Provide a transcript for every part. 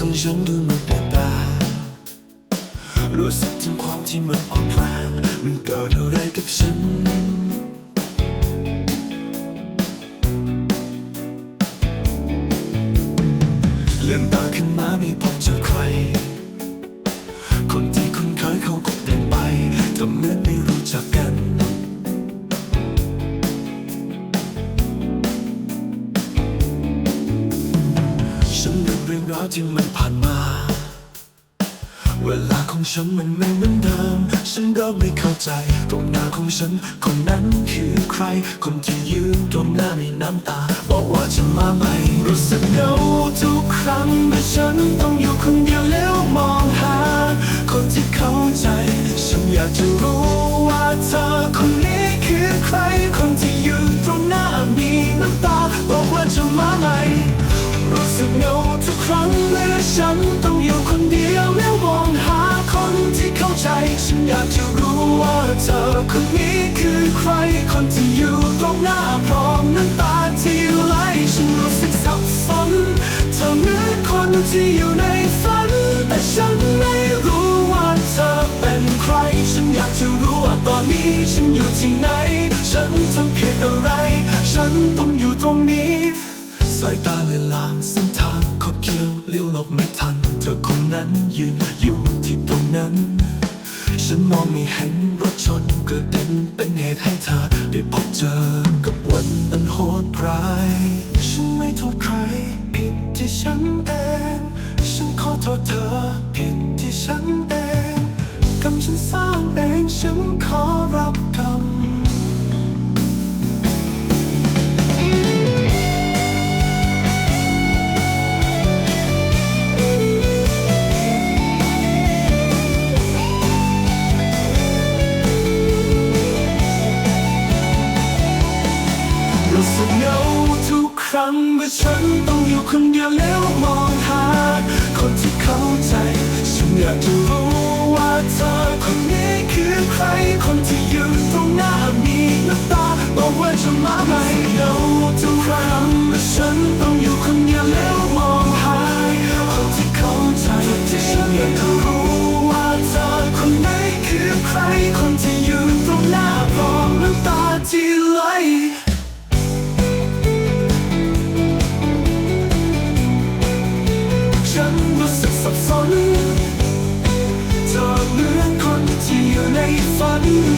ของฉันดูมันเปลี่ยนแปลงรู้สึกถึงความที่มันอ่อนแรงมันเกิดอะไรกับฉันาวที่มันผ่านมา เวลาของฉันมันไม่เหมือนเดิม ฉันก็ไม่เข้าใจ ตรงหน้าของฉัน คนนั้นคือใคร คนที่ยืนตรงหน้าในน้ำตา บอกว่าจะมาใหม่รู้สึกเหงาทุกครั้งเมื่อฉันต้องอยู่คนเดียวแล้วมองหา ฉันต้องอยู่คนเดียวแล้วมองหาคนที่เข้าใจ ฉันอยากจะรู้ว่าเธอคนนี้คือใคร คนที่อยู่ตรงหน้าพร้อมน้ำตาที่ไหลฉันรู้สึกสับสนเธอเหมือนคนที่อยู่ในฝัน แต่ฉันไม่รู้ว่าเธอเป็นใคร ฉันอยากจะรู้ว่าตอนนี้ฉันอยู่ที่ไหน ฉันทำผิดอะไร ฉันต้องอยู่ตรงนี้สายตาเลือนลางส้นทาง เคี้ยวเลี้ยวหลบไม่ทัน เธอคนนั้นยืนอยู่ที่ตรงนั้น ฉันมองไม่เห็นรถชนกระเด็นเป็นเหตุให้เธอ ได้พบเจอกับวันอันโหดร้าย ฉันไม่โทษใคร ผิดที่ฉันเอง ฉันขอโทษเธอ ผิดที่ฉันเองกรรมฉันสร้างเองฉันขอรับ รู้สึกเหงาทุกครั้งเมื่อฉันต้องอยู่คนเดียวแล้วมองหา คนที่เข้าใจ ฉันอยากจะรู้ว่าเธอคนนี้คือใคร คนที่ยืนตรงหน้ามีน้ำตาบอกว่าจะมาไหมเหงาทุกครั้งเมื่อฉันต้องอยู่คน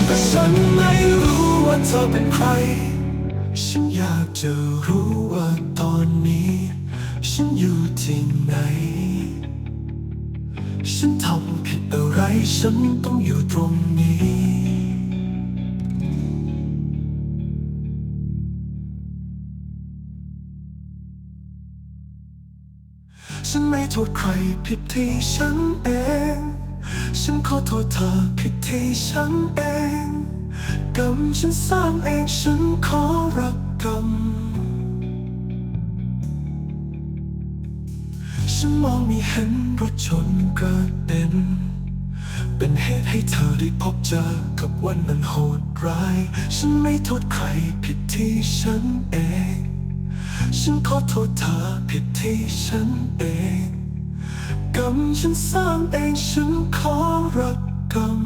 แต่ฉันไม่รู้ว่าเธอเป็นใคร ฉันอยากจะรู้ว่าตอนนี้ ฉันอยู่ที่ไหน ฉันทำผิดอะไรฉันต้องอยู่ตรงนี้ฉันไม่โทษใครผิดที่ฉันเอง ฉันขอโทษเธอผิดที่ฉันเองกรรมฉันสร้างเองฉันขอรับกรรมฉันมองไม่เห็นรถชนกระเด็นเป็นเหตุให้เธอได้พบเจอกับวันนั้นโหดร้าย ฉันไม่โทษใครผิดที่ฉันเอง ฉันขอโทษเธอผิดที่ฉันเอง กรรมฉันสร้างเองฉันขอรับกรรม